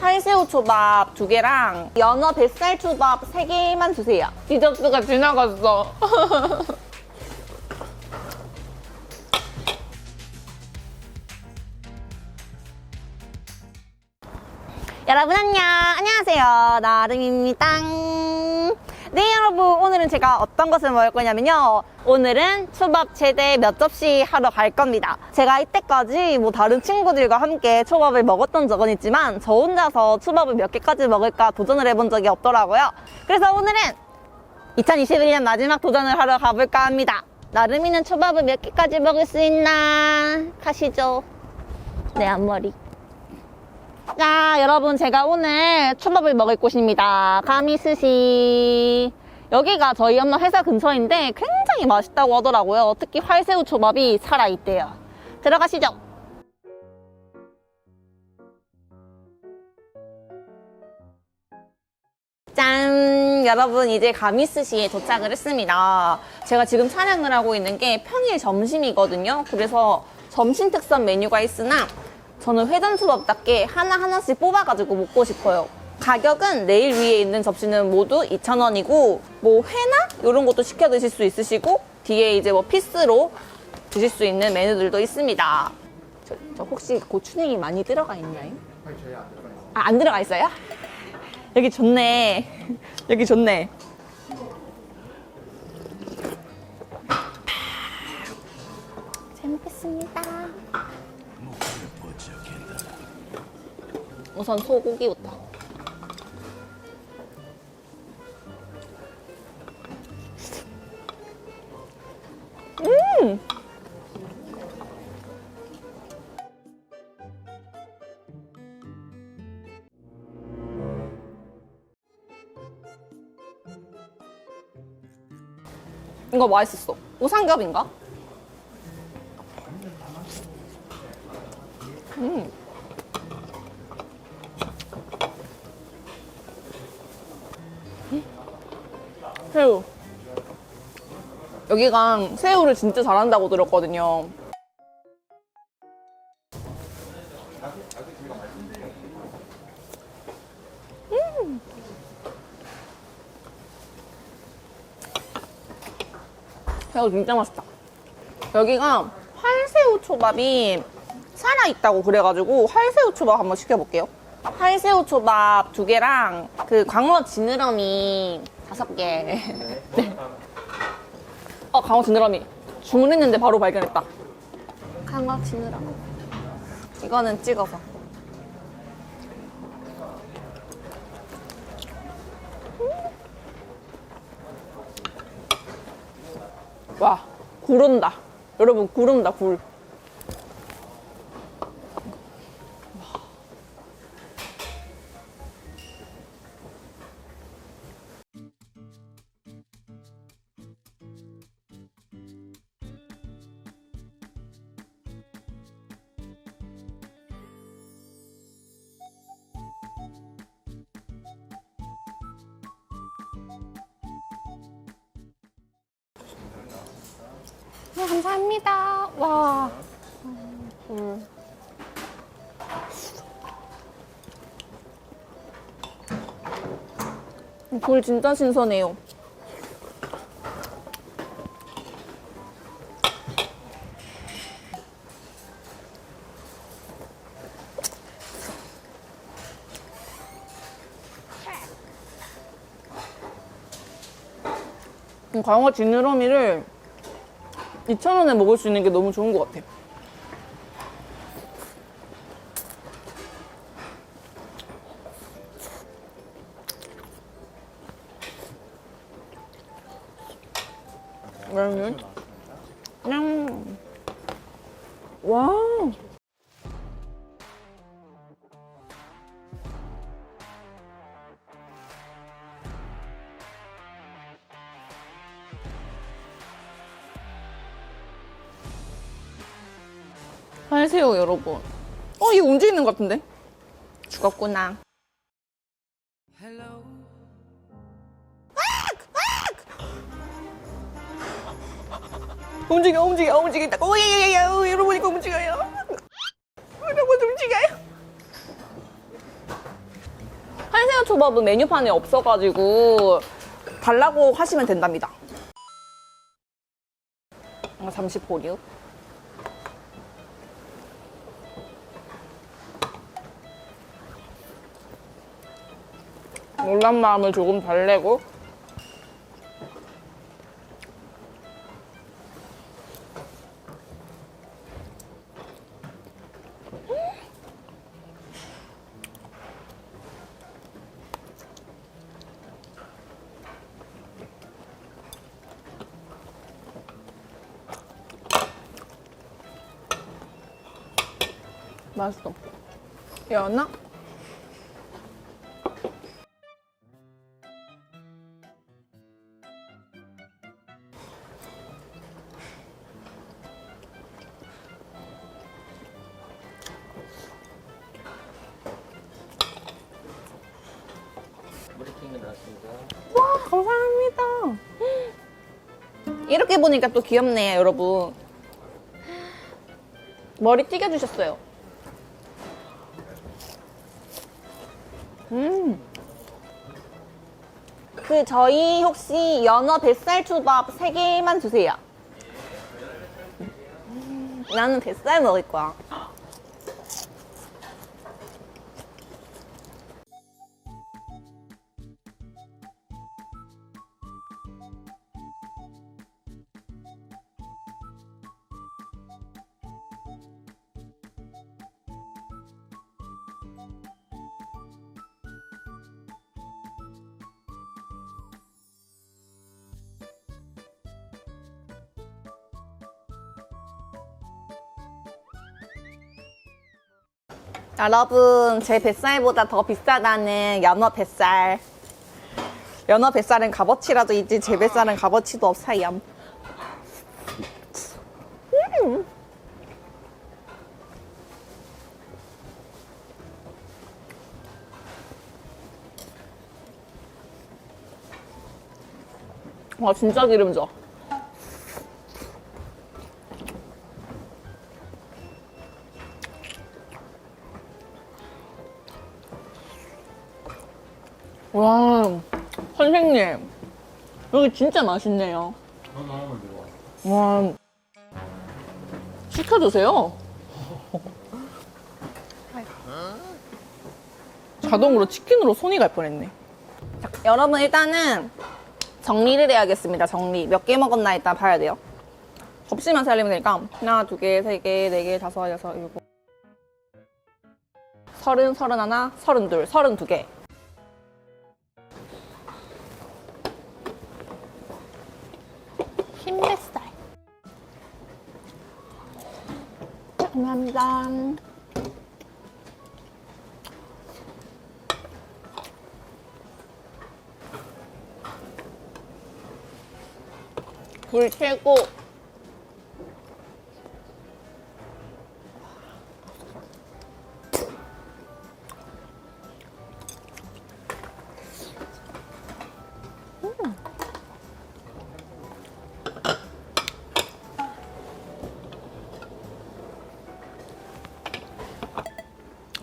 활새우 초밥 두 개랑 연어 뱃살 초밥 세 개만 주세요. 디저트가 지나갔어. 여러분 안녕 안녕하세요 나름입니다 네 여러분. 오늘은 제가 어떤 것을 먹을 거냐면요. 오늘은 초밥 최대 몇 접시 하러 갈 겁니다. 제가 이때까지 뭐 다른 친구들과 함께 초밥을 먹었던 적은 있지만 저 혼자서 초밥을 몇 개까지 먹을까 도전을 해본 적이 없더라고요. 그래서 오늘은 2021년 마지막 도전을 하러 가볼까 합니다. 나름이는 초밥을 몇 개까지 먹을 수 있나? 가시죠. 내 앞머리 자, 여러분, 제가 오늘 초밥을 먹을 곳입니다. 가미스시. 여기가 저희 엄마 회사 근처인데 굉장히 맛있다고 하더라고요. 특히 활새우 초밥이 살아있대요. 들어가시죠. 짠! 여러분, 이제 가미스시에 도착을 했습니다. 제가 지금 촬영을 하고 있는 게 평일 점심이거든요. 그래서 점심 특선 메뉴가 있으나 저는 회전수밥답게 하나하나씩 뽑아가지고 먹고 싶어요. 가격은 내일 위에 있는 접시는 모두 2,000원이고, 뭐 회나 이런 것도 시켜 드실 수 있으시고, 뒤에 이제 뭐 피스로 드실 수 있는 메뉴들도 있습니다. 저, 저 혹시 고추냉이 많이 들어가 있나요? 아, 안 들어가 있어요? 여기 좋네. 여기 좋네. 잘 먹겠습니다. 우선 소고기부터. 음! 이거 맛있었어. 우삼겹인가? 여기가 새우를 진짜 잘한다고 들었거든요. 음. 새우 진짜 맛있다. 여기가 활새우 초밥이 살아있다고 그래가지고 활새우 초밥 한번 시켜볼게요. 활새우 초밥 두 개랑 그 광어 지느러미 다섯 개. 네. 어, 광어 지느러미. 주문했는데 바로 발견했다. 광어 지느러미. 이거는 찍어서. 와, 구른다. 여러분, 구른다, 굴. 네, 감사합니다. 와. 음. 굴 진짜 신선해요. 음, 광어 지느러미를 2,000원에 먹을 수 있는 게 너무 좋은 것 같아. 그러면 그냥 와. 이거 움직이는 것 같은데? 죽었구나. 움직여 움직여 움직인다. 오예예예 여러분 이거 움직여요. 여러분 움직여요. 초밥은 메뉴판에 없어가지고 달라고 하시면 된답니다. 어, 잠시 보류. 놀란 마음을 조금 달래고 맛있어. 연어? 보니까 또 귀엽네요, 여러분. 머리 튀겨주셨어요. 음. 그, 저희 혹시 연어 뱃살 초밥 3개만 주세요. 음, 나는 뱃살 먹을 거야. 여러분, 제 뱃살보다 더 비싸다는 연어 뱃살. 연어 뱃살은 값어치라도 있지, 제 뱃살은 값어치도 없어요. 음. 와, 진짜 기름져. 여기 진짜 맛있네요. 와, 시켜주세요. 자동으로 치킨으로 손이 갈 뻔했네. 자, 여러분 일단은 정리를 해야겠습니다. 정리. 몇 개 먹었나 일단 봐야 돼요. 접시만 살리면 되니까 하나, 두 개, 세 개, 네 개, 다섯, 여섯, 일곱, 서른, 서른 하나, 서른 둘, 서른 두 개. 흰뱃살. 감사합니다. 불 켜고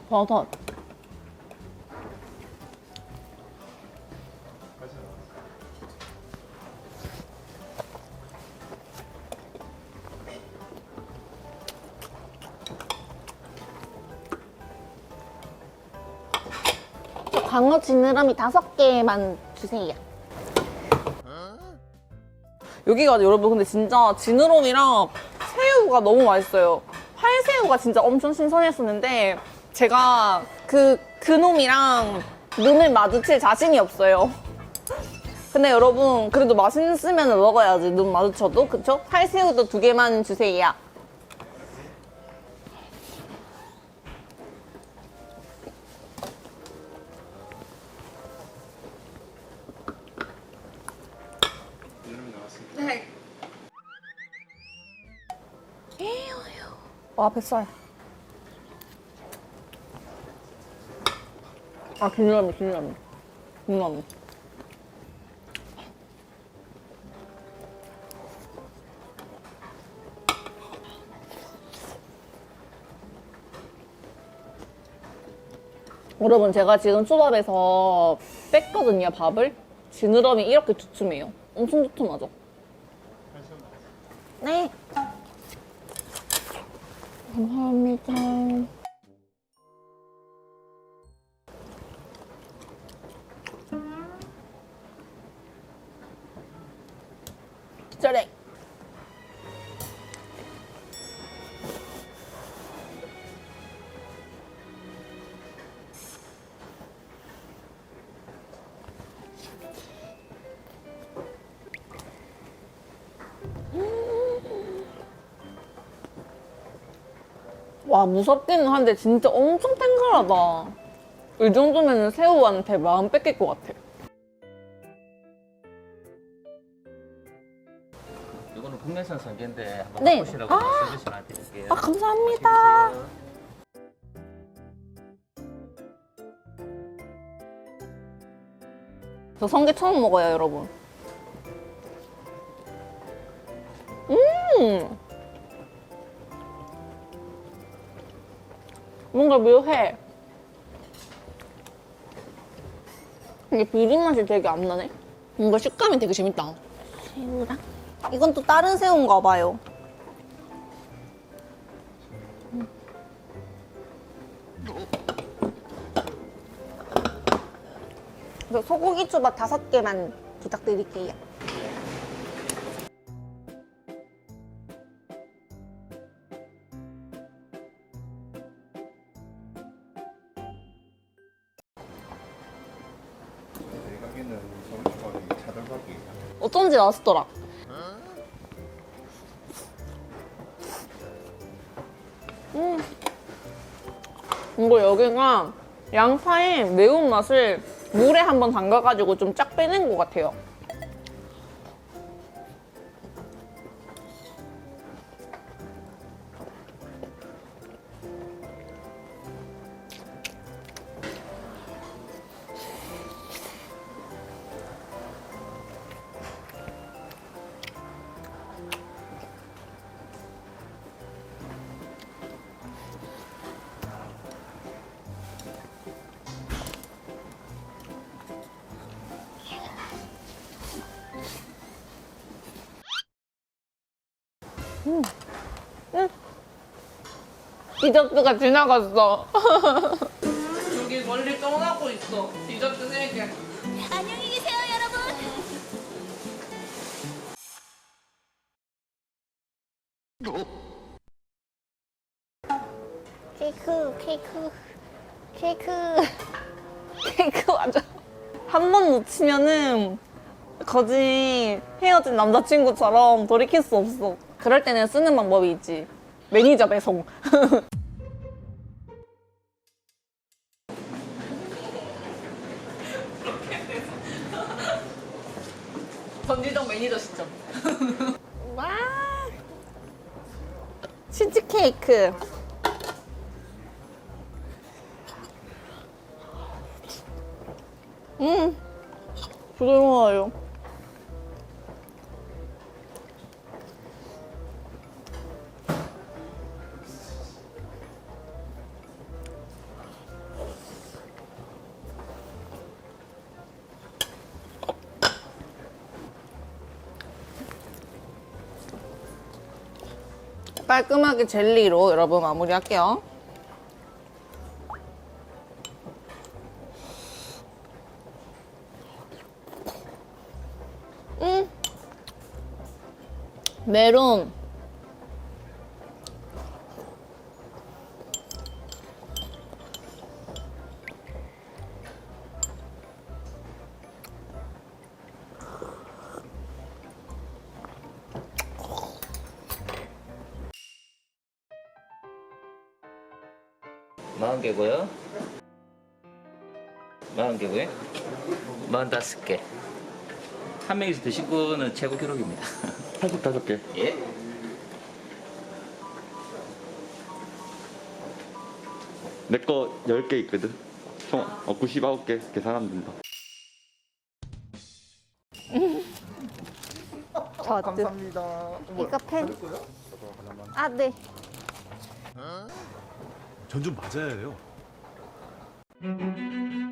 버섯. 저 광어 지느러미 다섯 개만 주세요. 여기가 여러분 근데 진짜 지느러미랑 새우가 너무 맛있어요. 활새우가 진짜 엄청 신선했었는데 제가 그 그놈이랑 눈을 마주칠 자신이 없어요. 근데 여러분 그래도 맛있으면 먹어야지 눈 마주쳐도 그쵸? 활새우도 두 개만 주세요. 와 뱃살. 아 기누라미 기누라미 기누라미. 여러분 제가 지금 초밥에서 뺐거든요 밥을. 지느러미 이렇게 두툼해요. 엄청 두툼하죠? 네. 감사합니다 기절해 와 무섭기는 한데 진짜 엄청 탱글하다. 이 정도면 새우한테 마음 뺏길 것 같아 성게인데 한번 네. 맛보시라고 아. 서비스 하나 드릴게요. 아 감사합니다. 저 성게 처음 먹어요 여러분. 음! 뭔가 묘해. 이게 비린 맛이 되게 안 나네? 뭔가 식감이 되게 재밌다. 새우랑 이건 또 다른 새우인가 봐요 소고기 초밥 다섯 개만 부탁드릴게요. 차돌박이 어쩐지 맛있더라. 음. 이거 여기가 양파의 매운맛을 물에 한번 담가가지고 좀 쫙 빼낸 것 같아요. 디저트가 지나갔어. 여기 멀리 떠나고 있어. 디저트 3개. 안녕히 계세요, 여러분. 케이크, 케이크, 케이크, 케이크 맞아. 한 번 놓치면은 거진 헤어진 남자친구처럼 돌이킬 수 없어. 그럴 때는 쓰는 방법이 있지. 매니저 배송. 전지적 매니저 시점. 와. 치즈케이크. 음, 부드러워요. 깔끔하게 젤리로 여러분 마무리할게요. 음. 메론. 마흔 개고요. 마흔 개고요. 마흔 다섯 개. 한 명이서 드신 거는 최고 기록입니다. 85개 예. 내 거 10개 있거든 총 어, 99개 계산하면 된다 저 감사합니다 이거 펜. 아, 네. 전좀 맞아야 해요. 개.